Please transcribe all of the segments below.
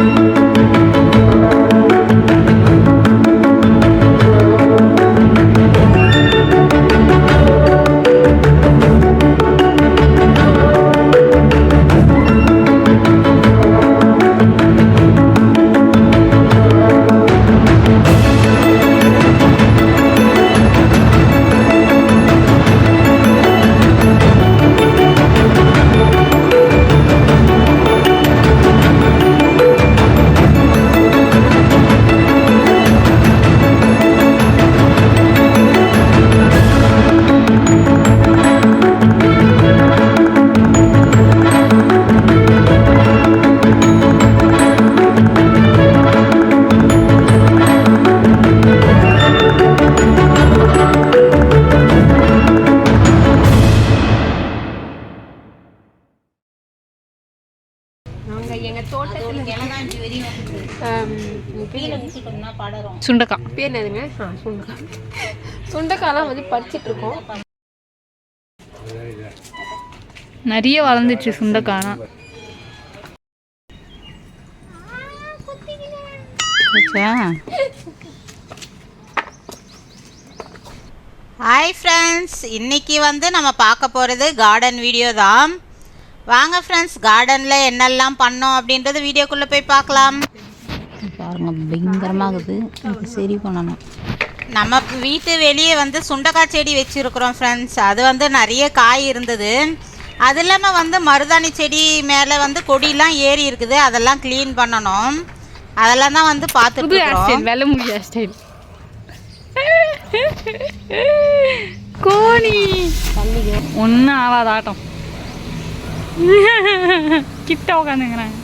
நாங்க சுண்டக்காய் பேர் என்னதுங்க? ஆ சுண்டக்காய் சுண்டக்காய்லாம் வந்து பறிச்சிட்டு இருக்கோம் நிறைய வளர்ந்துச்சு சுண்டக்காய்லாம் ஆச்சா? ஹாய் ஃப்ரெண்ட்ஸ் இன்னைக்கு வந்து நம்ம பார்க்க போகிறது கார்டன் வீடியோ தான். வாங்க ஃப்ரெண்ட்ஸ் கார்டனில் என்னெல்லாம் பண்ணோம் அப்படின்றது வீடியோக்குள்ளே போய் பார்க்கலாம். பாருங்க பயங்கரமாகுது. சரி பண்ணணும். நம்ம வீட்டு வெளியே வந்து சுண்டக்காய் செடி வச்சுருக்குறோம் ஃப்ரெண்ட்ஸ் அது வந்து நிறைய காய் இருந்தது. அது இல்லாமல் வந்து மருதாணி செடி மேலே வந்து கொடியெலாம் ஏறி இருக்குது. அதெல்லாம் க்ளீன் பண்ணணும். அதெல்லாம் தான் வந்து பார்த்துட்டு வெள்ளை முடி ஹேர் ஸ்டைல் கோணி. ஒன்றும் ஆகாத ஆட்டம். கிட்ட உட்காந்துங்கிறாங்க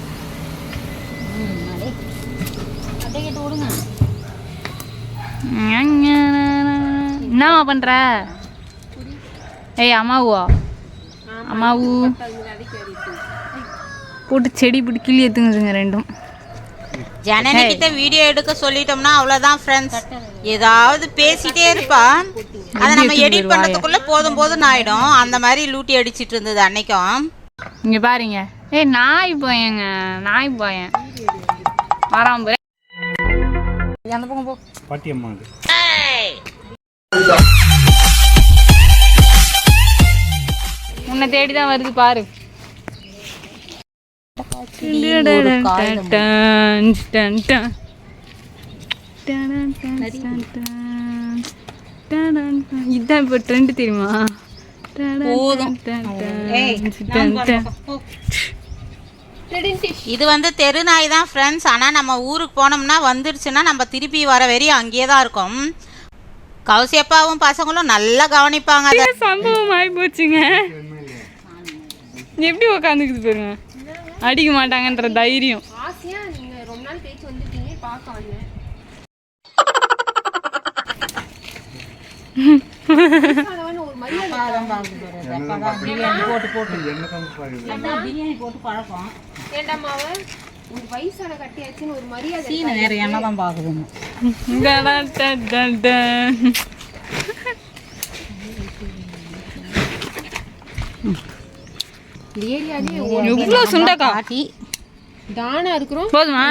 என்னம்மா பண்ற? ஏய் அம்மாவா? அம்மாவு. போட்டு செடி பிடி கிள்ளி எடுத்துங்குதுங்க ரெண்டும். ஜனனி கிட்ட வீடியோ எடுக்க சொல்லிட்டோம்னா அவ்வளவுதான் ஃப்ரெண்ட்ஸ் ஏதாவது பேசிட்டே இருப்பா. அதை நம்ம எடிட் பண்ணதுக்குள்ள போதும் போதும் ஆயிடும். அந்த மாதிரி லூட்டி அடிச்சிட்டு இருந்தது அன்னைக்கும். இங்க பாருங்க. ஏய் நாய் போயங்க நாய் போயன். வராம போய் அந்த பக்கம் போ. பாட்டியம்மா அது. உன்னை தேடி தான் வருது பாரு. இதுதான் இப்போ ட்ரெண்ட் தெரியுமா? இது வந்து தெரு நாய் தான் ஃப்ரெண்ட்ஸ் ஆனா நம்ம ஊருக்கு போனோம்னா வந்துருச்சுன்னா நம்ம திருப்பி வர வரையும் அங்கேயே தான் இருக்கும். கௌசியப்பாவும் பசங்களும் நல்லா கவனிப்பாங்க. அதை சம்பவம் ஆகி போச்சுங்க எப்படி உக்காந்துக்குது பாருங்க. அடிக்க மாட்டாங்கன்ற தைரியம். ஆசையா பிரியாணி போட்டு பழக்கம். ஏண்டாமாவ ஒரு வயசான கட்டியாச்சுன்னு ஒரு மரியாதை சீனை வேற என்ன தான் பாக்குதுங்க இந்த ஏரியாலே எவ்வளோ சுண்டக்கா? தானா இருக்கிறோம். போதுமா?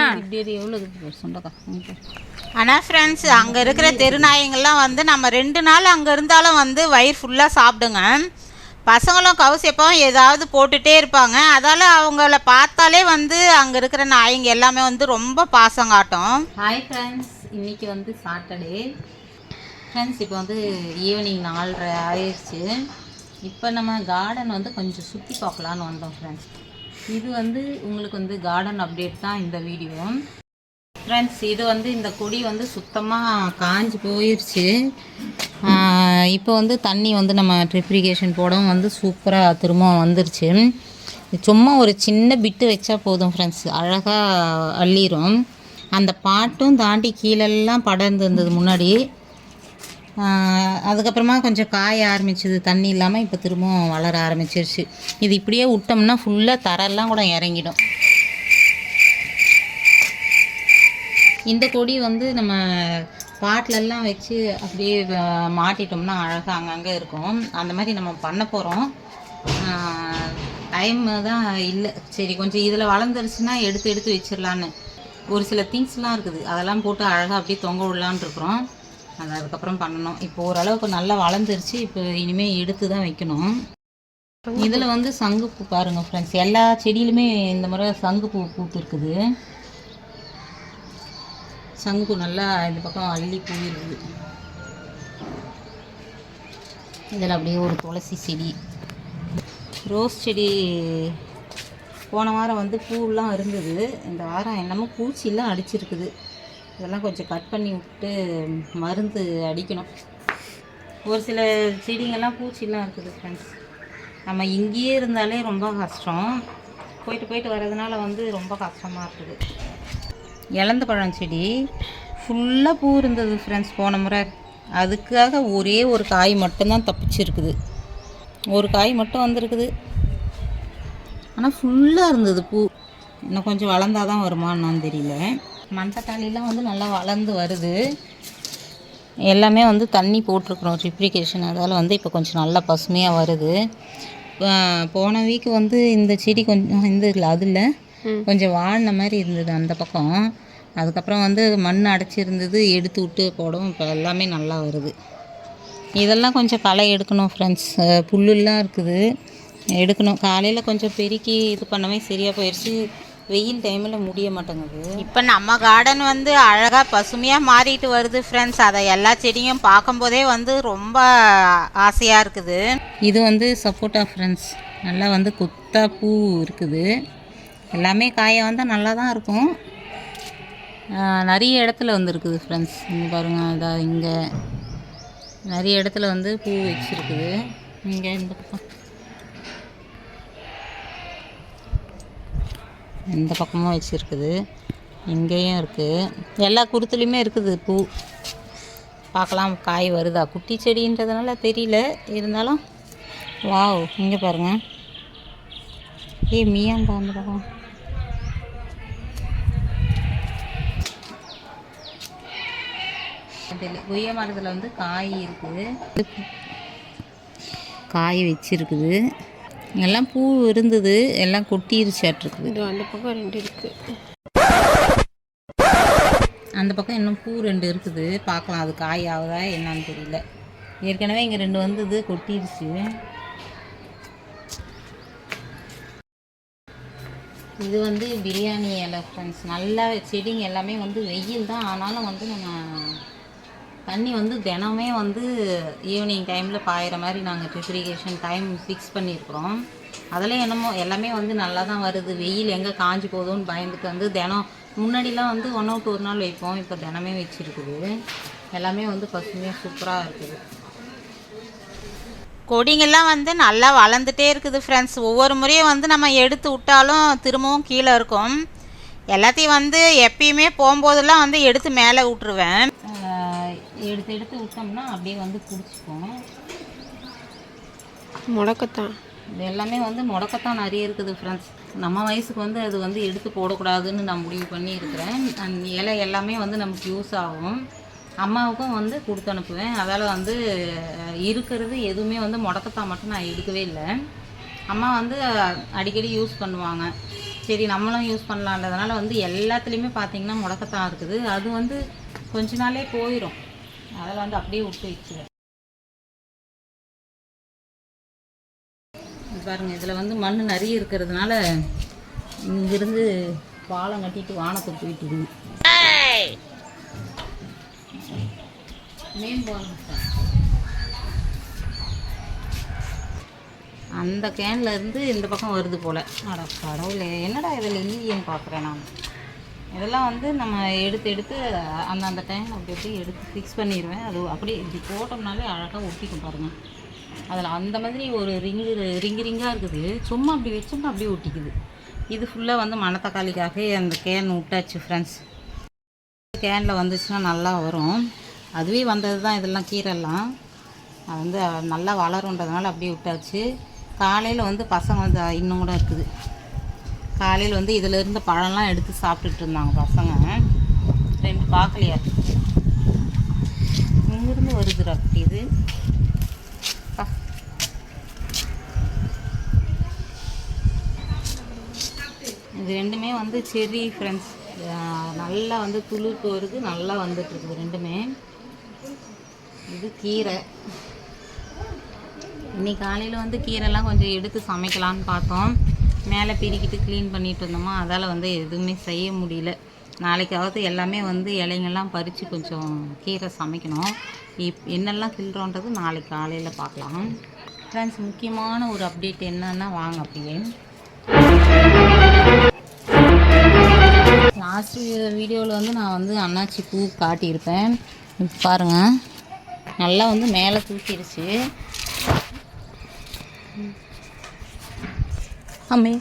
ஆனால் ஃப்ரெண்ட்ஸ் அங்கே இருக்கிற தெருநாயங்கள்லாம் வந்து நம்ம ரெண்டு நாள் அங்கே இருந்தாலும் வந்து வயிறு ஃபுல்லாக சாப்பிடுங்க. பசங்களும் கவுசியப்பாவும் ஏதாவது போட்டுகிட்டே இருப்பாங்க. அதால் அவங்கள பார்த்தாலே வந்து அங்கே இருக்கிற நாய்ங்க எல்லாமே வந்து ரொம்ப பாசம் காட்டும். ஹாய் ஃப்ரெண்ட்ஸ் இன்றைக்கி வந்து சாட்டர்டே ஃப்ரெண்ட்ஸ் இப்போ வந்து ஈவினிங் நாலரை ஆயிடுச்சு. இப்போ நம்ம கார்டன் வந்து கொஞ்சம் சுற்றி பார்க்கலான்னு வந்தோம் ஃப்ரெண்ட்ஸ் இது வந்து உங்களுக்கு வந்து கார்டன் அப்டேட் தான் இந்த வீடியோ ஃப்ரெண்ட்ஸ் இது வந்து இந்த கொடி வந்து சுத்தமாக காஞ்சி போயிடுச்சு இப்போ வந்து தண்ணி வந்து நம்ம ட்ரிப்ரிகேஷன் போடவும் வந்து சூப்பராக திரும்ப வந்துருச்சு. சும்மா ஒரு சின்ன பிட்டு வச்சா போதும் ஃப்ரெண்ட்ஸ் அழகாக அள்ளிரும். அந்த பாட்டும் தாண்டி கீழெல்லாம் படர்ந்து இருந்தது முன்னாடி. அதுக்கப்புறமா கொஞ்சம் காய ஆரம்பிச்சது. தண்ணி இல்லாமல் இப்போ திரும்பவும் வளர ஆரம்பிச்சிருச்சு. இது இப்படியே விட்டோம்னா ஃபுல்லாக தரெல்லாம் கூட இறங்கிடும். இந்த கொடி வந்து நம்ம பாட்டிலெல்லாம் வச்சு அப்படியே மாட்டிட்டோம்னா அழகாக அங்கங்கே இருக்கும். அந்த மாதிரி நம்ம பண்ண போகிறோம் டைம் தான் இல்லை. சரி கொஞ்சம் இதில் வளர்ந்துருச்சுன்னா எடுத்து எடுத்து வச்சிடலான்னு ஒரு சில திங்ஸ்லாம் இருக்குது. அதெல்லாம் போட்டு அழகாக அப்படியே தொங்க விடலான் இருக்கிறோம். அது அதுக்கப்புறம் பண்ணணும். இப்போ ஓரளவுக்கு நல்லா வளர்ந்துருச்சு. இப்போ இனிமேல் எடுத்து தான் வைக்கணும். இதில் வந்து சங்குப்பூ பாருங்கள் ஃப்ரெண்ட்ஸ் எல்லா செடியிலுமே இந்த முறை சங்குப்பூ பூத்து இருக்குது சங்குப்பூ நல்லா இந்த பக்கம் அள்ளி பூ இருக்குது இதில் அப்படியே ஒரு துளசி செடி. ரோஸ் செடி போன வாரம் வந்து பூவெலாம் இருந்தது. இந்த வாரம் என்னமோ பூச்சிலாம் அடிச்சிருக்குது. இதெல்லாம் கொஞ்சம் கட் பண்ணி விட்டு மருந்து அடிக்கணும். ஒரு சில செடிங்கெல்லாம் பூச்சிலாம் இருக்குது ஃப்ரெண்ட்ஸ் நம்ம இங்கேயே இருந்தாலே ரொம்ப கஷ்டம். போயிட்டு போயிட்டு வர்றதுனால வந்து ரொம்ப கஷ்டமாக இருக்குது. இலந்த பழம் செடி ஃபுல்லாக பூ இருந்தது ஃப்ரெண்ட்ஸ் போன முறை. அதுக்காக ஒரே ஒரு காய் மட்டும்தான் தப்பிச்சிருக்குது. ஒரு காய் மட்டும் வந்திருக்குது. ஆனால் ஃபுல்லாக இருந்தது பூ. இன்னும் கொஞ்சம் வளர்ந்தாதான் தான் தெரியல. மண்தக்காளிலாம் வந்து நல்லா வளர்ந்து வருது. எல்லாமே வந்து தண்ணி போட்டிருக்குறோம் ட்ரிப்ளிகேஷன் அதால் வந்து இப்போ கொஞ்சம் நல்லா பசுமையாக வருது. போன வீக் வந்து இந்த செடி கொஞ்சம் இந்த இல்லை அதில் கொஞ்சம் வாழ்ன மாதிரி இருந்தது அந்த பக்கம். அதுக்கப்புறம் வந்து மண் அடைச்சிருந்தது எடுத்து விட்டு போடவும் இப்போ எல்லாமே நல்லா வருது. இதெல்லாம் கொஞ்சம் களை எடுக்கணும் ஃப்ரெண்ட்ஸ் புல்லுலாம் இருக்குது. எடுக்கணும். காலையில் கொஞ்சம் பெருக்கி இது பண்ணவே சரியாக போயிடுச்சு வெயில் டைமில் முடிய மாட்டேங்குது. இப்போ நம்ம கார்டன் வந்து அழகாக பசுமையாக மாறிட்டு வருது ஃப்ரெண்ட்ஸ் அதை எல்லா செடியும் பார்க்கும்போதே வந்து ரொம்ப ஆசையாக இருக்குது. இது வந்து சப்போட்டா ஃப்ரெண்ட்ஸ் நல்லா வந்து கொத்தா பூ இருக்குது. எல்லாமே காய வந்தால் நல்லா தான் இருக்கும் நிறைய இடத்துல வந்து இருக்குது ஃப்ரெண்ட்ஸ் இங்கே பாருங்கள் அதான் இங்கே. நிறைய இடத்துல வந்து பூ வச்சுருக்குது. இங்கே இந்த பக்கம். இந்த பக்கமும் வச்சுருக்குது. இங்கேயும் இருக்குது எல்லா குருத்துலேயுமே இருக்குது பூ. பார்க்கலாம் காய் வருதா? குட்டி செடின்றதுனால தெரியல. இருந்தாலும் வாவ் இங்கே பாருங்கள் ஏய் மீயாண்டா அந்த பக்கம். கொய்யா மரத்தில் வந்து காய் இருக்குது. காய் வச்சிருக்குது. எல்லாம் பூ இருந்தது எல்லாம் கொட்டிருச்சாட்டிருக்குது. இது அந்த பக்கம் ரெண்டு இருக்கு. அந்த பக்கம் இன்னும் பூ ரெண்டு இருக்குது. பார்க்கலாம் அது காய் ஆகுதா என்னன்னு தெரியல. ஏற்கனவே இங்கே ரெண்டு வந்தது கொட்டிருச்சு. இது வந்து பிரியாணி இலை ஃப்ரெண்ட்ஸ் நல்லா செடிங்க எல்லாமே வந்து வெயில் தான். ஆனாலும் வந்து நம்ம தண்ணி வந்து தினமே வந்து ஈவினிங் டைமில் பாயிற மாதிரி நாங்கள் ப்ரிப்ரிகேஷன் டைம் ஃபிக்ஸ் பண்ணியிருக்கிறோம். அதில் என்னமோ எல்லாமே வந்து நல்லா தான் வருது. வெயில் எங்கே காஞ்சி போகுதுன்னு பயந்துட்டு வந்து தினம் முன்னாடிலாம் வந்து ஒன் அவுட் ஒரு நாள் வைப்போம். இப்போ தினமே வச்சுருக்குது. எல்லாமே வந்து பசுமையாக சூப்பராக இருக்குது. கொடிங்கெல்லாம் வந்து நல்லா வளர்ந்துட்டே இருக்குது ஃப்ரெண்ட்ஸ் ஒவ்வொரு முறையும் வந்து நம்ம எடுத்து விட்டாலும் திரும்பவும் கீழே இருக்கும். எல்லாத்தையும் வந்து எப்பயுமே போகும்போதெல்லாம் வந்து எடுத்து மேலே விட்ருவேன் எடுத்து எடுத்து விட்டோம்னா அப்படியே வந்து பிடிச்சிக்கும் முடக்கத்தான். இது எல்லாமே வந்து முடக்கத்தான் நிறைய இருக்குது ஃப்ரெண்ட்ஸ் நம்ம வயசுக்கு வந்து அது வந்து எடுத்து போடக்கூடாதுன்னு நான் முடிவு பண்ணி இருக்கிறேன். அந்த இலை எல்லாமே வந்து நமக்கு யூஸ் ஆகும். அம்மாவுக்கும் வந்து கொடுத்து அனுப்புவேன். அதால் வந்து இருக்கிறது எதுவுமே வந்து முடக்கத்தான் மட்டும் நான் எடுக்கவே இல்லை. அம்மா வந்து அடிக்கடி யூஸ் பண்ணுவாங்க. சரி நம்மளும் யூஸ் பண்ணலான்றதுனால வந்து எல்லாத்துலேயுமே பார்த்தீங்கன்னா முடக்கத்தான் இருக்குது. அது வந்து கொஞ்ச நாளே போயிடும் அதில் வந்து அப்படியே விட்டு வச்சுருவேன் பாருங்கள் இதில் வந்து மண் நிறைய இருக்கிறதுனால இங்கிருந்து பாலம் கட்டிட்டு வானத்தை போயிட்டு இருக்குது அந்த கேன்ல இருந்து இந்த பக்கம் வருது போல். அட கடவுளே என்னடா இதில் இல்லையேன்னு பார்க்குறேன் நான்? இதெல்லாம் வந்து நம்ம எடுத்து எடுத்து அந்த அந்த டைம் அப்படி அப்படி எடுத்து ஃபிக்ஸ் பண்ணிடுவேன் அது அப்படியே இப்படி போட்டோம்னாலே அழகாக ஒட்டிக்கும் பாருங்கள் அதில் அந்த மாதிரி ஒரு ரிங்கு ரிங்கு ரிங்காக இருக்குது. சும்மா அப்படி வச்சோம்னா அப்படியே ஒட்டிக்குது. இது ஃபுல்லாக வந்து மணத்தக்காளிக்காக அந்த கேன் விட்டாச்சு ஃப்ரெண்ட்ஸ் கேனில் வந்துச்சுன்னா நல்லா வரும். அதுவே வந்தது தான் இதெல்லாம் கீரைலாம் அது வந்து நல்லா வளருன்றதுனால அப்படியே விட்டாச்சு. காலையில் வந்து பசங்க வந்து இன்னும் கூட இருக்குது. காலையில் வந்து இதில் இருந்த பழம்லாம் எடுத்து சாப்பிட்டுட்டு இருந்தாங்க பசங்க. ரெண்டு பார்க்கலையா இங்கிருந்து வருதுடா அப்படி இது. இது ரெண்டுமே வந்து செரி ஃப்ரெண்ட்ஸ் நல்லா வந்து துளிர்ப்பு வருது நல்லா வந்துட்டுருக்குது ரெண்டுமே. இது கீரை. இன்னைக்கு காலையில் வந்து கீரைலாம் கொஞ்சம் எடுத்து சமைக்கலான்னு பார்த்தோம். மேலே பிரிக்கிட்டு க்ளீன் பண்ணிட்டு இருந்தோமா அதால் வந்து எதுவுமே செய்ய முடியல. நாளைக்காவது எல்லாமே வந்து இலைங்கெல்லாம் பறித்து கொஞ்சம் கீரை சமைக்கணும். இப் என்னெல்லாம் கிள்றோன்றது நாளைக்கு காலையில் பார்க்கலாம். ஃப்ரெண்ட்ஸ் முக்கியமான ஒரு அப்டேட் என்னன்னா வாங்க அப்படியே. லாஸ்ட் வீடியோவில் வந்து நான் வந்து அண்ணாச்சி பூ காட்டியிருப்பேன். பாருங்கள் பாருங்க. நல்லா வந்து மேலே தூக்கிடுச்சு அம்மே.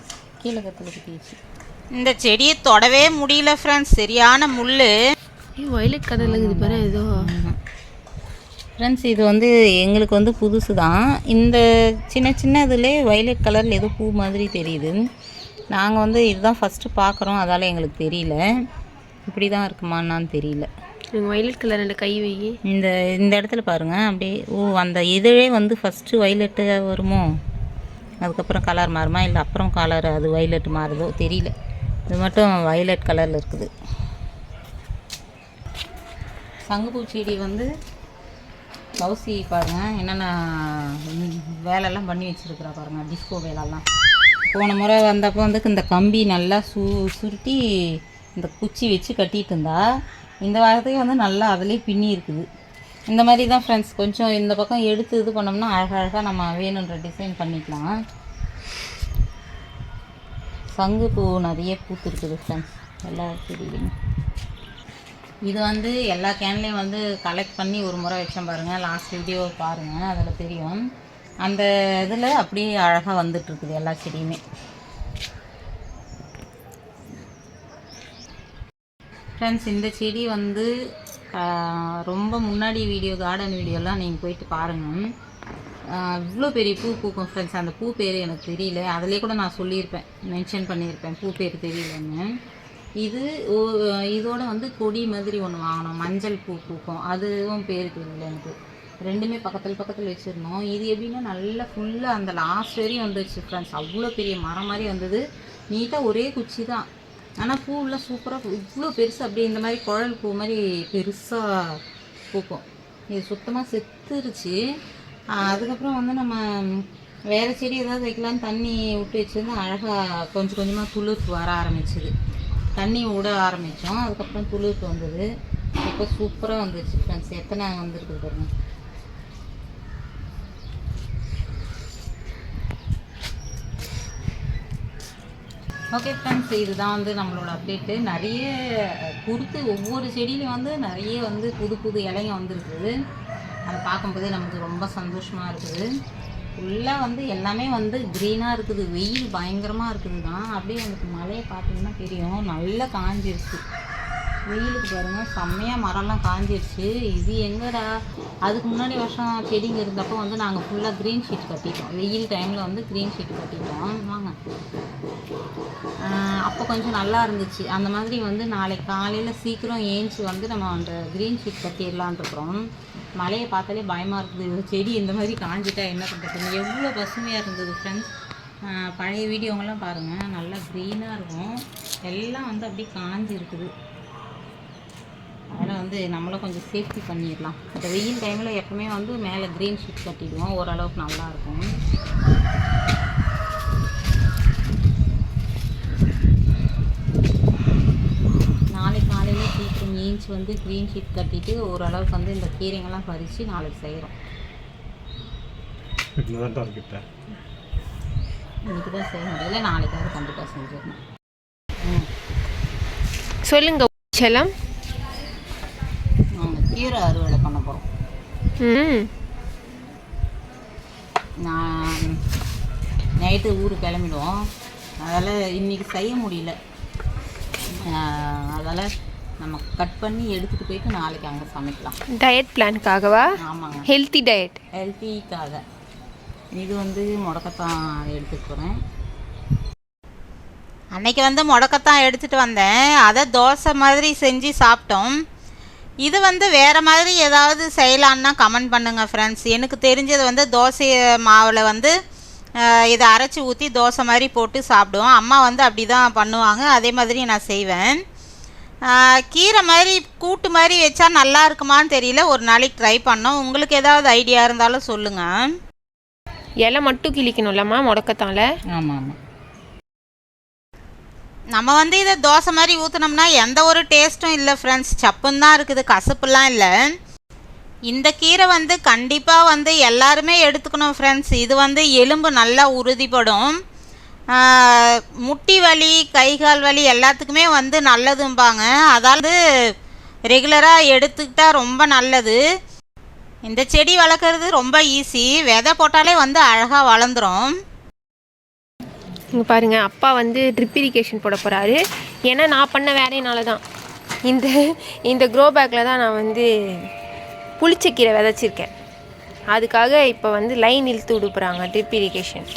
கீழே கத்தில் குத்திடுச்சு இந்த செடியை தொடவே முடியல ஃப்ரெண்ட்ஸ் சரியான முள் வயலட் கலரில் இருக்குது பாரு ஏதோ. ஃப்ரெண்ட்ஸ் இது வந்து எங்களுக்கு வந்து புதுசு தான் இந்த சின்ன சின்ன இதுலேயே வயலட் கலரில் ஏதோ பூ மாதிரி தெரியுது. நாங்கள் வந்து இதுதான் ஃபஸ்ட்டு பார்க்குறோம் அதால் எங்களுக்கு தெரியல. இப்படி தான் இருக்குமான்னு தெரியல வயலட் கலர் ரெண்டு கை வை. இந்த இந்த இடத்துல பாருங்கள் அப்படியே ஓ அந்த இதழே வந்து ஃபஸ்ட்டு வயலட்டு வருமோ? அதுக்கப்புறம் கலர் மாறுமா? இல்லை அப்புறம் கலர் அது வைலட் மாறுதோ? தெரியல. இது மட்டும் வைலட் கலரில் இருக்குது. சங்குப்பூ செடி வந்து கௌசி பாருங்கள் என்னென்ன வேலைலாம் பண்ணி வச்சுருக்குறா பாருங்கள் டிஸ்கோ வேலைலாம். போன முறை வந்தப்போ வந்து இந்த கம்பி நல்லா சு சுருட்டி இந்த குச்சி வச்சு கட்டிட்டு இருந்தா. இந்த வாரத்துக்கு வந்து நல்லா அதிலே பின்னி இருக்குது. இந்த மாதிரி தான் ஃப்ரெண்ட்ஸ் கொஞ்சம் இந்த பக்கம் எடுத்து இது பண்ணோம்னா அழகழகாக நம்ம வேணுன்ற டிசைன் பண்ணிக்கலாம். சங்கு பூ நிறைய பூத்துருக்குது ஃப்ரெண்ட்ஸ் எல்லா செடியிலையும். இது வந்து எல்லா கேன்லேயும் வந்து கலெக்ட் பண்ணி ஒரு முறை வச்சேன் பாருங்கள் லாஸ்ட் வீடியோ பாருங்கள் அதில் தெரியும். அந்த இதில் அப்படியே அழகாக வந்துட்டுருக்குது எல்லா செடியுமே. ஃப்ரெண்ட்ஸ் இந்த செடி வந்து ரொம்ப முன்னாடி வீடியோ கார்டன் வீடியோலாம் நீங்கள் போயிட்டு பாருங்கள் இவ்வளோ பெரிய பூ பூக்கும் ஃப்ரெண்ட்ஸ் அந்த பூ பேர் எனக்கு தெரியல. அதிலே கூட நான் சொல்லியிருப்பேன். மென்ஷன் பண்ணியிருப்பேன். பூ பேர் தெரியலன்னு. இது இதோட வந்து கொடி மாதிரி ஒன்று வாங்கினோம் மஞ்சள் பூ பூக்கும். அதுவும் பேர் தெரியல எனக்கு. ரெண்டுமே பக்கத்தில் பக்கத்தில் வச்சுருந்தோம். இது எப்படின்னா நல்லா ஃபுல்லாக அந்த லாஸ்ட் வரையும் வந்துச்சு ஃப்ரெண்ட்ஸ் அவ்வளோ பெரிய மரம் மாதிரி வந்தது. நீட்டாக ஒரே குச்சி தான் ஆனால் பூவெல்லாம் சூப்பராக இவ்வளோ பெருசு அப்படியே இந்த மாதிரி குழல் பூ மாதிரி பெருசாக பூக்கும். இது சுத்தமாக செத்துருச்சு. அதுக்கப்புறம் வந்து நம்ம வேறு செடி ஏதாவது வைக்கலான்னு தண்ணி விட்டு வச்சுருந்து அழகாக கொஞ்சம் கொஞ்சமாக துளிர்ப்பு வர ஆரம்பிச்சிது. தண்ணி விட ஆரம்பித்தோம் அதுக்கப்புறம் துளிர்ப்பு வந்தது. இப்போ சூப்பராக வந்துருச்சு ஃப்ரெண்ட்ஸ் எத்தனை வந்திருக்கு பாருங்கள் ஓகே ஃப்ரெண்ட்ஸ் இதுதான் வந்து நம்மளோட அப்டேட்டு நிறைய குறுத்து ஒவ்வொரு செடியிலையும் வந்து நிறைய வந்து புது புது இலைங்க வந்துருக்குது. அதை பார்க்கும்போதே நமக்கு ரொம்ப சந்தோஷமாக இருக்குது. ஃபுல்லாக வந்து எல்லாமே வந்து க்ரீனாக இருக்குது. வெயில் பயங்கரமாக இருக்குது தான் அப்படியே எனக்கு மழையை பார்த்தீங்கன்னா தெரியும். நல்லா காஞ்சிருச்சு. வெயிலுக்கு பாருங்க செம்மையாக மரம்லாம் காஞ்சிருச்சு. இது எங்கடா? அதுக்கு முன்னாடி வருஷம் செடிங்க இருந்தப்போ வந்து நாங்கள் ஃபுல்லாக க்ரீன் ஷீட் கட்டிட்டோம். வெயில் டைமில் வந்து க்ரீன் ஷீட் கட்டிட்டோம். வாங்க. அப்போ கொஞ்சம் நல்லா இருந்துச்சு. அந்த மாதிரி வந்து நாளைக்கு காலையில் சீக்கிரம் ஏஞ்சி வந்து நம்ம அந்த க்ரீன் ஷீட் கட்டிடலான் இருக்கிறோம். மழையை பார்த்தாலே பயமாக இருக்குது. செடி இந்த மாதிரி காஞ்சிட்டா என்ன பண்ணுறது எவ்வளோ பசுமையாக இருந்தது ஃப்ரெண்ட்ஸ் பழைய வீடியோங்கெல்லாம் பாருங்கள் நல்லா க்ரீனாக இருக்கும். எல்லாம் வந்து அப்படியே காஞ்சி இருக்குது வந்து நம்மளும் கொஞ்சம் சேஃப்டி பண்ணிடலாம். இந்த வெயில் டைமில் எப்பவுமே வந்து மேலே க்ரீன் ஷீட் கட்டிடுவோம். ஓரளவுக்கு நல்லாயிருக்கும் நாளை காலையில் சீக்கிரம் ஏஞ்சி வந்து க்ரீன் ஷீட் கட்டிட்டு ஓரளவுக்கு வந்து இந்த கீரைங்கெல்லாம் பறித்து நாளைக்கு செய்கிறோம் இன்றைக்கி தான் செய்ய முடியல. நாளைக்காவது கண்டிப்பாக செஞ்சிடணும். ம் சொல்லுங்க செல்லம். கீரை அறுவடை பண்ண போகிறோம் நான் நைட்டு ஊருக்கு கிளம்பிடுவோம். அதால் இன்றைக்கி செய்ய முடியல. அதால் நம்ம கட் பண்ணி எடுத்துகிட்டு போயிட்டு நாளைக்கு அங்கே சமைக்கலாம். டயட் பிளானுக்காகவா ஆமாங்க. ஹெல்த்தி டயட் ஹெல்த்திக்காக இது வந்து முடக்கத்தான் எடுத்துட்டு போகிறேன் அன்னைக்கு வந்து முடக்கத்தான் எடுத்துகிட்டு வந்தேன். அதை தோசை மாதிரி செஞ்சு சாப்பிட்டோம். இது வந்து வேறு மாதிரி ஏதாவது செய்யலான்னா கமெண்ட் பண்ணுங்கள் ஃப்ரெண்ட்ஸ் எனக்கு தெரிஞ்சது வந்து தோசை மாவில் வந்து இதை அரைச்சி ஊற்றி தோசை மாதிரி போட்டு சாப்பிடுவோம். அம்மா வந்து அப்படி தான் பண்ணுவாங்க. அதே மாதிரி நான் செய்வேன். கீரை மாதிரி கூட்டு மாதிரி வச்சா நல்லா இருக்குமான்னு தெரியல. ஒரு நாளைக்கு ட்ரை பண்ணோம். உங்களுக்கு ஏதாவது ஐடியா இருந்தாலும் சொல்லுங்கள் இலை மட்டும் கிழிக்கணும்லம்மா முடக்கத்தால. ஆமாம் ஆமாம் நம்ம வந்து இதை தோசை மாதிரி ஊற்றுனோம்னா எந்த ஒரு டேஸ்ட்டும் இல்லை ஃப்ரெண்ட்ஸ் சப்புன்னு தான் இருக்குது கசப்புலாம் இல்லை. இந்த கீரை வந்து கண்டிப்பாக வந்து எல்லாருமே எடுத்துக்கணும் ஃப்ரெண்ட்ஸ் இது வந்து எலும்பு நல்லா உறுதிப்படும். முட்டி வலி கை கால் வலி எல்லாத்துக்குமே வந்து நல்லதும்பாங்க. அதாவது ரெகுலராக எடுத்துக்கிட்டால் ரொம்ப நல்லது. இந்த செடி வளர்க்குறது ரொம்ப ஈஸி விதை போட்டாலே வந்து அழகாக வளர்ந்துரும். இங்கே பாருங்கள் அப்பா வந்து ட்ரிப் இரிகேஷன் போட போகிறாரு ஏன்னா நான் பண்ண வேலையினால தான் இந்த இந்த க்ரோ பேக்கில் தான் நான் வந்து புளிச்சக்கீரை விதைச்சிருக்கேன். அதுக்காக இப்போ வந்து லைன் இழுத்து விடுப்புறாங்க ட்ரிப் இரிகேஷன்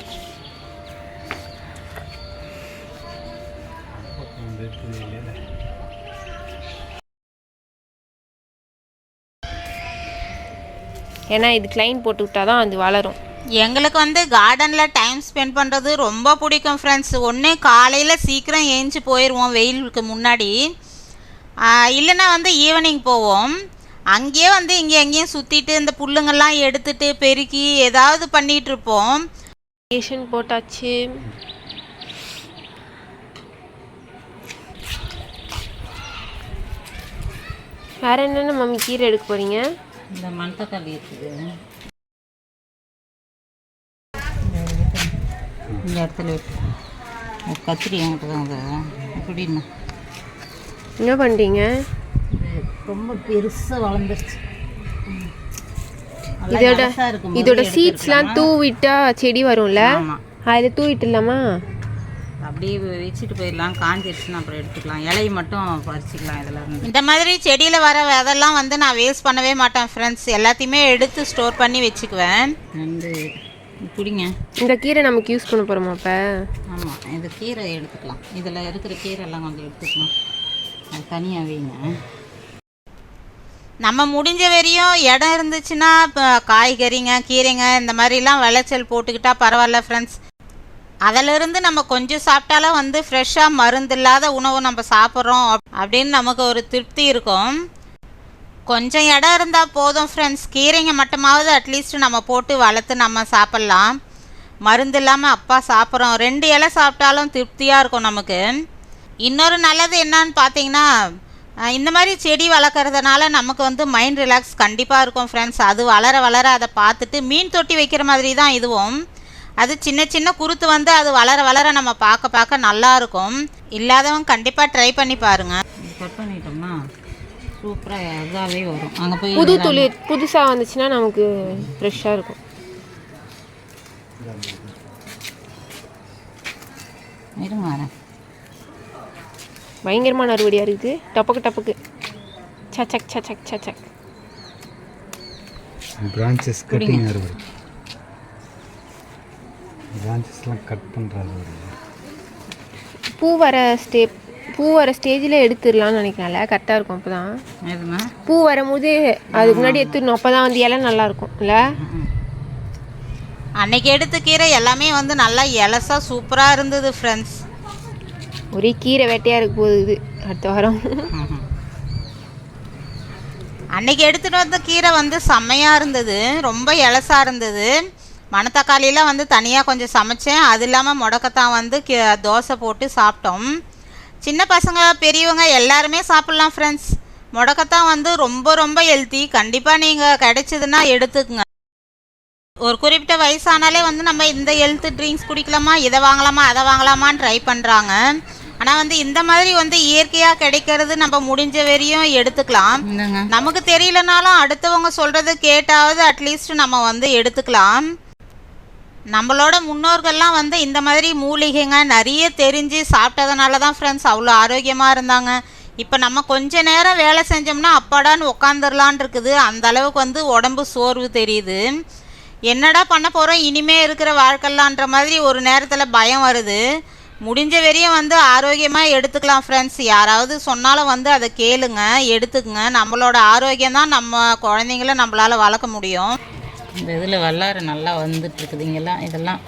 ஏன்னா இதுக்கு லைன் போட்டு விட்டால் தான் அது வளரும். எங்களுக்கு வந்து கார்டனில் டைம் ஸ்பெண்ட் பண்ணுறது ரொம்ப பிடிக்கும் ஃப்ரெண்ட்ஸ் ஒன்று காலையில் சீக்கிரம் ஏஞ்சி போயிடுவோம் வெயிலுக்கு முன்னாடி. இல்லைன்னா வந்து ஈவினிங் போவோம். அங்கேயே வந்து இங்கே எங்கேயும் சுற்றிட்டு இந்த புல்லுங்கெல்லாம் எடுத்துட்டு பெருக்கி ஏதாவது பண்ணிகிட்டு இருப்போம். இரிகேஷன் போட்டாச்சு. வேற என்னென்ன மம்மி கீரை எடுக்க போறீங்க? இந்த மணத்தக்காளி இருக்குது. இந்த இடத்துல கத்திரி என்கிட்ட தான் எப்படின்னு என்ன பண்ணுறீங்க ரொம்ப பெருசாக வளர்ந்துருச்சு. இதோட இதோட சீட்ஸ்லாம் தூவிட்டா செடி வரும்ல? அதில் தூவிட்டு இல்லாமா அப்படியே வச்சுட்டு போயிடலாம். காஞ்சிருச்சுன்னா அப்புறம் எடுத்துக்கலாம். இலையை மட்டும் பறிச்சுக்கலாம் இதில் இருந்து. இந்த மாதிரி செடியில் வர விதெல்லாம் வந்து நான் வேஸ்ட் பண்ணவே மாட்டேன் ஃப்ரெண்ட்ஸ் எல்லாத்தையுமே எடுத்து ஸ்டோர் பண்ணி வச்சுக்குவேன். வந்து பிடிங்க இந்த கீரை நமக்கு யூஸ் பண்ண போகிறோமா அப்போ? ஆமாம் இது கீரை எடுத்துக்கலாம். இதில் இருக்கிற கீரை எல்லாம் கொஞ்சம் எடுத்துக்கலாம் அது தனியாக வைங்க. நம்ம முடிஞ்ச வரையும் இடம் இருந்துச்சுன்னா இப்போ காய்கறிங்க கீரைங்க இந்த மாதிரிலாம் விளைச்சல் போட்டுக்கிட்டா பரவாயில்ல ஃப்ரெண்ட்ஸ் அதிலிருந்து நம்ம கொஞ்சம் சாப்பிட்டாலும் வந்து ஃப்ரெஷ்ஷாக மருந்து இல்லாத உணவு நம்ம சாப்பிட்றோம் அப்படின்னு நமக்கு ஒரு திருப்தி இருக்கும். கொஞ்சம் இடம் இருந்தால் போதும் ஃப்ரெண்ட்ஸ் கீரைங்க மட்டுமாவது அட்லீஸ்ட் நம்ம போட்டு வளர்த்து நம்ம சாப்பிட்லாம். மருந்து இல்லாமல் அப்பா சாப்பிட்றோம். ரெண்டு இலை சாப்பிட்டாலும் திருப்தியாக இருக்கும் நமக்கு. இன்னொரு நல்லது என்னன்னு பார்த்தீங்கன்னா இந்த மாதிரி செடி வளர்க்குறதுனால நமக்கு வந்து மைண்ட் ரிலாக்ஸ் கண்டிப்பாக இருக்கும் ஃப்ரெண்ட்ஸ் அது வளர வளர அதை பார்த்துட்டு மீன் தொட்டி வைக்கிற மாதிரி தான் இதுவும். அது சின்ன சின்ன குருத்து வந்து அது வளர வளர நம்ம பார்க்க பார்க்க நல்லா இருக்கும். இல்லாதவங்க கண்டிப்பாக ட்ரை பண்ணி பாருங்க. கட் சூப்பராக இதாகவே வரும். அங்கே போய் புது துளிர் புதுசாக வந்துச்சுன்னா நமக்கு ஃப்ரெஷ்ஷாக இருக்கும். இருங்க வரேன். பயங்கரமான அறுவடையாக இருக்குது. டப்பக்கு டப்பக்கு. சச்சக் சச்சக் சச்சக். பிரான்ச்சஸ் கட்டிங் அறுவடை. பிரான்ச்சஸ்லாம் கட் பண்ணுற அறுவடை பூ வர ஸ்டே பூ வர ஸ்டேஜில் எடுத்துடலாம்னு நினைக்கிறேன்ல கரெக்டாக இருக்கும் அப்போ தான் பூ வரும்போது அதுக்கு முன்னாடி எடுத்துடணும். அப்போ தான் வந்து இலை நல்லா இருக்கும் இல்லை அன்னைக்கு எடுத்த கீரை எல்லாமே வந்து நல்லா இலசா சூப்பராக இருந்தது ஃப்ரெண்ட்ஸ் ஒரே கீரை வேட்டையாக இருக்க போகுது இது. அடுத்த வாரம். அன்னைக்கு எடுத்துகிட்டு வந்த கீரை வந்து செம்மையாக இருந்தது. ரொம்ப இலசா இருந்தது. மணத்தக்காளியெலாம் வந்து தனியாக கொஞ்சம் சமைச்சேன். அது இல்லாமல் முடக்கத்தான் வந்து கி தோசை போட்டு சாப்பிட்டோம். சின்ன பசங்க பெரியவங்க எல்லாருமே சாப்பிட்லாம் ஃப்ரெண்ட்ஸ் முடக்கத்தான் வந்து ரொம்ப ரொம்ப ஹெல்த்தி கண்டிப்பாக நீங்கள் கிடைச்சதுன்னா எடுத்துக்கங்க. ஒரு குறிப்பிட்ட வயசானாலே வந்து நம்ம இந்த ஹெல்த் ட்ரிங்க்ஸ் குடிக்கலாமா இதை வாங்கலாமா அதை வாங்கலாமான்னு ட்ரை பண்ணுறாங்க ஆனால் வந்து இந்த மாதிரி வந்து இயற்கையாக கிடைக்கிறது நம்ம முடிஞ்ச வரையும் எடுத்துக்கலாம். நமக்கு தெரியலனாலும் அடுத்தவங்க சொல்கிறது கேட்டாவது அட்லீஸ்ட் நம்ம வந்து எடுத்துக்கலாம். நம்மளோட முன்னோர்கள்லாம் வந்து இந்த மாதிரி மூலிகைங்க நிறைய தெரிஞ்சு சாப்பிட்டதுனால தான் ஃப்ரெண்ட்ஸ் அவ்வளோ ஆரோக்கியமாக இருந்தாங்க. இப்போ நம்ம கொஞ்ச நேரம் வேலை செஞ்சோம்னா அப்பாடான்னு உக்காந்துடலான் இருக்குது அந்த அளவுக்கு வந்து உடம்பு சோர்வு தெரியுது. என்னடா பண்ண போகிறோம் இனிமே இருக்கிற வாழ்க்கைலான்ற மாதிரி ஒரு நேரத்தில் பயம் வருது. முடிஞ்ச வரையும் வந்து ஆரோக்கியமாக எடுத்துக்கலாம் ஃப்ரெண்ட்ஸ் யாராவது சொன்னாலும் வந்து அதை கேளுங்க எடுத்துக்குங்க. நம்மளோட ஆரோக்கியம் தான் நம்ம குழந்தைங்கள நம்மளால் வளர்க்க முடியும். இந்த இதில் வல்லாறு நல்லா வந்துட்டு இருக்குது இங்கெல்லாம் இதெல்லாம்.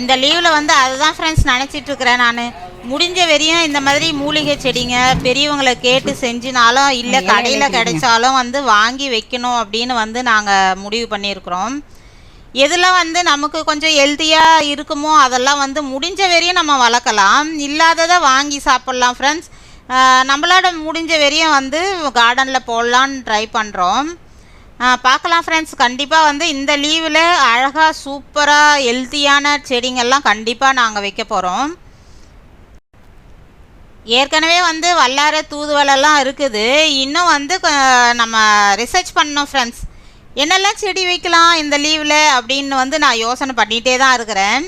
இந்த லீவில் வந்து அதுதான் ஃப்ரெண்ட்ஸ் நினச்சிட்டு இருக்கிறேன் நான். முடிஞ்ச வரையும் இந்த மாதிரி மூலிகை செடிங்க பெரியவங்களை கேட்டு செஞ்சினாலும் இல்லை கடையில் கிடைச்சாலும் வந்து வாங்கி வைக்கணும் அப்படின்னு வந்து நாங்கள் முடிவு பண்ணியிருக்கிறோம். எதெல்லாம் வந்து நமக்கு கொஞ்சம் ஹெல்த்தியாக இருக்குமோ அதெல்லாம் வந்து முடிஞ்ச வரையும் நம்ம வளர்க்கலாம். இல்லாததை வாங்கி சாப்பிட்லாம் ஃப்ரெண்ட்ஸ் நம்மளோட முடிஞ்ச வரையும் வந்து கார்டனில் போடலான்னு ட்ரை பண்ணுறோம் பார்க்கலாம் ஃப்ரெண்ட்ஸ் கண்டிப்பாக வந்து இந்த லீவில் அழகாக சூப்பராக ஹெல்த்தியான செடிங்கள்லாம் கண்டிப்பாக நாங்கள் வைக்க போகிறோம் ஏற்கனவே வந்து வல்லார தூதுவலெல்லாம் இருக்குது. இன்னும் வந்து நம்ம ரிசர்ச் பண்ணோம் ஃப்ரெண்ட்ஸ் என்னெல்லாம் செடி வைக்கலாம் இந்த லீவில் அப்படின்னு வந்து நான் யோசனை பண்ணிகிட்டே தான் இருக்கிறேன்.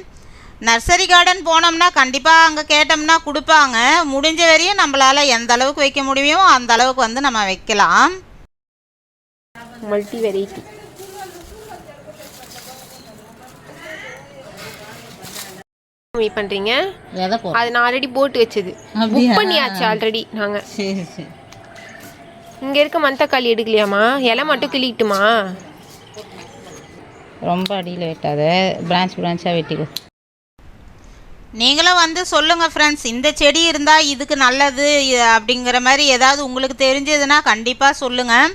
நர்சரி கார்டன் போனோம்னா கண்டிப்பாக அங்கே கேட்டோம்னா கொடுப்பாங்க. முடிஞ்ச வரையும் நம்மளால் எந்த அளவுக்கு வைக்க முடியுமோ அந்த அளவுக்கு வந்து நம்ம வைக்கலாம். மல்டி வெரைட்டி பண்ணுறீங்க எதை போ அது நான் ஆல்ரெடி போட்டு வச்சது. புக் பண்ணியாச்சு ஆல்ரெடி சரி இங்கே இருக்க மந்தக்காளி எடுக்கலையாம்மா? இலை மட்டும் கிள்ளிட்டுமா ரொம்ப அடியில் வெட்டாத. பிரான்ச் பிரான்ச்சாக வெட்டிக்கோ. நீங்களும் வந்து சொல்லுங்கள் ஃப்ரெண்ட்ஸ் இந்த செடி இருந்தால் இதுக்கு நல்லது அப்படிங்கிற மாதிரி ஏதாவது உங்களுக்கு தெரிஞ்சதுன்னா கண்டிப்பாக சொல்லுங்கள்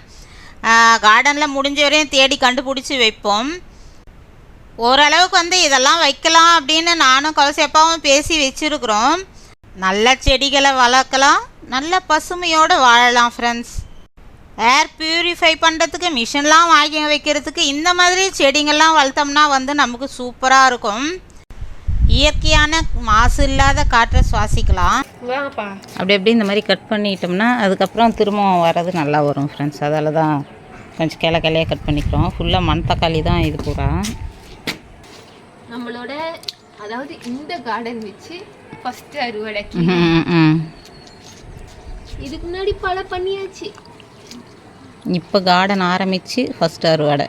கார்டனில் முடிஞ்ச வரையும் தேடி கண்டுபிடிச்சி வைப்போம். ஓரளவுக்கு வந்து இதெல்லாம் வைக்கலாம் அப்படின்னு நானும் கவசப்பாவும் பேசி வச்சுருக்குறோம். நல்ல செடிகளை வளர்க்கலாம் நல்ல பசுமையோடு வாழலாம் ஃப்ரெண்ட்ஸ் ஏர் பியூரிஃபை பண்ணுறதுக்கு மிஷின்லாம் வாங்கி வைக்கிறதுக்கு இந்த மாதிரி செடிங்கள்லாம் வளர்த்தோம்னா வந்து நமக்கு சூப்பராக இருக்கும். இயற்கையான மாசு இல்லாத காற்றை சுவாசிக்கலாம். அப்படி அப்படி இந்த மாதிரி கட் பண்ணிட்டோம்னா அதுக்கப்புறம் திரும்பவும் வர்றது நல்லா வரும் ஃப்ரெண்ட்ஸ் அதால தான் கொஞ்சம் கிளை கிளையாக கட் பண்ணிக்கிறோம். ஃபுல்லாக மண் தக்காளி தான் இது பூரா. நம்மளோட அதாவது இந்த கார்டன் வச்சு ஃபர்ஸ்ட் ம். இதுக்கு முன்னாடி பல பண்ணியாச்சு. இப்போ கார்டன் ஆரம்பித்து ஃபஸ்ட் அறுவடை.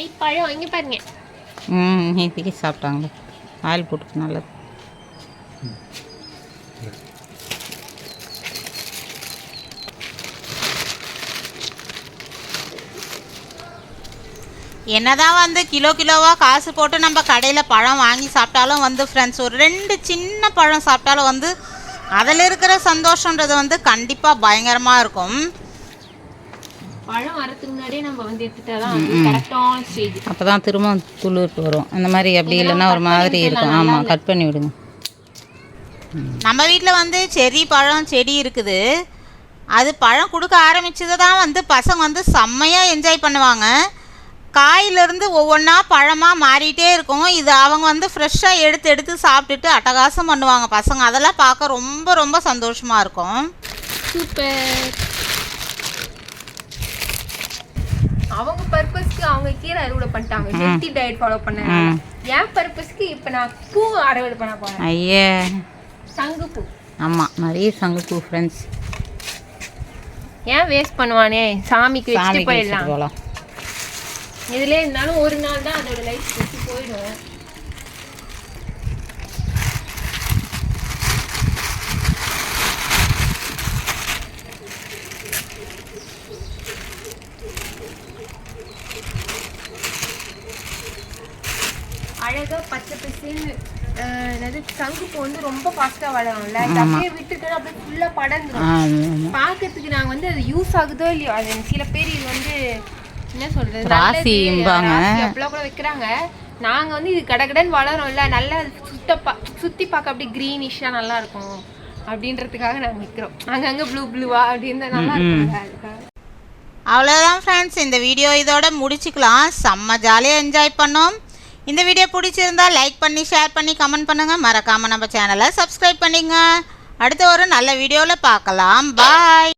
ஐ பழம் இங்கே பாருங்க. ம் நேற்றுக்கு சாப்பிட்டாங்களே. ஆயில் போட்டு நல்லது. என்னதான் வந்து கிலோ கிலோவாக காசு போட்டு நம்ம கடையில் பழம் வாங்கி சாப்பிட்டாலும் வந்து ஃப்ரெண்ட்ஸ் ஒரு ரெண்டு சின்ன பழம் சாப்பிட்டாலும் வந்து அதில் இருக்கிற சந்தோஷன்றது வந்து கண்டிப்பாக பயங்கரமாக இருக்கும். பழம் வரதுக்கு முன்னாடியே நம்ம வந்து எடுத்துட்டாதான் கரெக்டான ஸ்டேஜ் அப்போ தான் திரும்பவும் துளிர்த்து வரும். அந்த மாதிரி அப்படி இல்லைன்னா ஒரு மாதிரி இருக்கும். ஆமாம் கட் பண்ணி விடுங்க. நம்ம வீட்டில் வந்து செரி பழம் செடி இருக்குது. அது பழம் கொடுக்க ஆரம்பிச்சது தான் வந்து பசங்க வந்து செம்மையாக என்ஜாய் பண்ணுவாங்க. காயிலிருந்து ஒவ்வொன்றா பழமாக மாறிட்டே இருக்கும். இது அவங்க வந்து ஃப்ரெஷ்ஷாக எடுத்து எடுத்து சாப்பிட்டுட்டு அட்டகாசம் பண்ணுவாங்க பசங்க. அதெல்லாம் பார்க்க ரொம்ப ரொம்ப சந்தோஷமாக இருக்கும். சூப்பர் அவங்க பர்பஸ்க்கு அவங்க கீரை அறுவடை பண்ணிட்டாங்க. ஹெல்த்தி டயட் ஃபாலோ பண்ண என் பர்பஸ்க்கு இப்போ நான் பூ அறுவடை பண்ண போறேன். ஐயே. சங்கு பூ. ஆமாம் நிறைய சங்குப்பூ ஃப்ரெண்ட்ஸ் ஏன் வேஸ்ட் பண்ணுவானே? சாமிக்கு வச்சுட்டு போயிடலாம். வச்சுட்டு போகலாம் இதுல இருந்தாலும் ஒரு நாள் தான் அதோட லைஃப் போயிடும். அழகா பச்சை பசேன்னு என்னது சங்குப்பூ வந்து ரொம்ப ஃபாஸ்டா வளரும்ல. இது அப்படியே விட்டுட்டு அப்படியே ஃபுல்லா படர்ந்துரும். ஆமாம் பார்க்கறதுக்கு நாங்க வந்து அது யூஸ் ஆகுதோ இல்லையோ அது சில பேர் இது வந்து என்ன சொல்றது ராசி அப்படிலாம் கூட வைக்கிறாங்க. நாங்க வந்து இது கடகடன் வளரும்ல நல்லா சுத்த பா சுத்தி பார்க்க அப்படியே க்ரீனிஷா நல்லா இருக்கும். அப்படின்றதுக்காக நாங்க வைக்கிறோம் அங்கங்க ப்ளூ ப்ளூவா அப்படின்னு நல்லா இருக்கும்ல அதுக்காக. அவ்வளோதான் ஃப்ரெண்ட்ஸ் இந்த வீடியோ இதோட முடிச்சுக்கலாம். செம்ம ஜாலியாக என்ஜாய் பண்ணோம். இந்த வீடியோ பிடிச்சிருந்தா லைக் பண்ணி ஷேர் பண்ணி கமெண்ட் பண்ணுங்கள் மறக்காமல் நம்ம சேனலை சப்ஸ்கிரைப் பண்ணிங்க அடுத்த ஒரு நல்ல வீடியோவில் பார்க்கலாம். பாய்